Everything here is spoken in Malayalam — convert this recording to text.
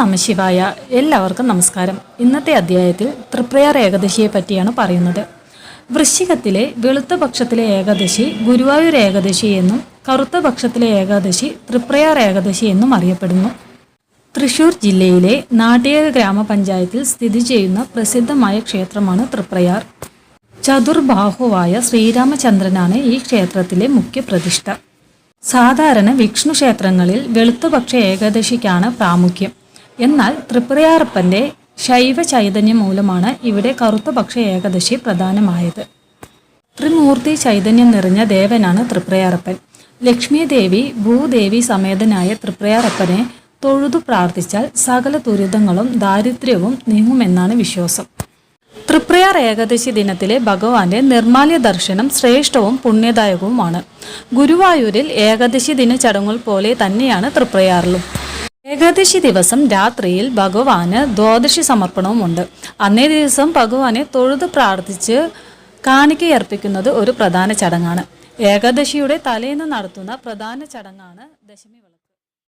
നമശിവായ എല്ലാവർക്കും നമസ്കാരം. ഇന്നത്തെ അധ്യായത്തിൽ തൃപ്രയാർ ഏകദശിയെ പറ്റിയാണ് പറയുന്നത്. വൃശ്ചികത്തിലെ വെളുത്ത പക്ഷത്തിലെ ഏകാദശി ഗുരുവായൂർ ഏകാദശി എന്നും കറുത്ത പക്ഷത്തിലെ ഏകാദശി തൃപ്രയാർ ഏകാദശി എന്നും അറിയപ്പെടുന്നു. തൃശൂർ ജില്ലയിലെ നാട്ടിക ഗ്രാമപഞ്ചായത്തിൽ സ്ഥിതി ചെയ്യുന്ന പ്രസിദ്ധമായ ക്ഷേത്രമാണ് തൃപ്രയാർ. ചതുർബാഹുവായ ശ്രീരാമചന്ദ്രനാണ് ഈ ക്ഷേത്രത്തിലെ മുഖ്യ പ്രതിഷ്ഠ. സാധാരണ വിഷ്ണു ക്ഷേത്രങ്ങളിൽ വെളുത്തപക്ഷ ഏകാദശിക്കാണ് പ്രാമുഖ്യം. എന്നാൽ ത്രിപുരയാറപ്പന്റെ ശൈവ ചൈതന്യം മൂലമാണ് ഇവിടെ കറുത്തപക്ഷ ഏകദശി പ്രധാനമായത്. ത്രിമൂർത്തി ചൈതന്യം നിറഞ്ഞ ദേവനാണ് തൃപ്രയാറപ്പൻ ലക്ഷ്മി ദേവി ഭൂദേവി സമേതനായ തൃപ്രയാറപ്പനെ തൊഴുതു പ്രാർത്ഥിച്ചാൽ സകല ദുരിതങ്ങളും ദാരിദ്ര്യവും നീങ്ങുമെന്നാണ് വിശ്വാസം. തൃപ്രയാർ ഏകാദശി ദിനത്തിലെ ഭഗവാന്റെ നിർമാല്യ ദർശനം ശ്രേഷ്ഠവും പുണ്യദായകവുമാണ്. ഗുരുവായൂരിൽ ഏകാദശി ദിന ചടങ്ങുകൾ പോലെ തന്നെയാണ് തൃപ്രയാറിലും. ഏകാദശി ദിവസം രാത്രിയിൽ ഭഗവാന് ദ്വാദശി സമർപ്പണവുമുണ്ട്. അന്നേ ദിവസം ഭഗവാനെ തൊഴുത് പ്രാർത്ഥിച്ച് കാണിക്കയർപ്പിക്കുന്നത് ഒരു പ്രധാന ചടങ്ങാണ്. ഏകാദശിയുടെ തലേന്ന് നടത്തുന്ന പ്രധാന ചടങ്ങാണ് ദശമി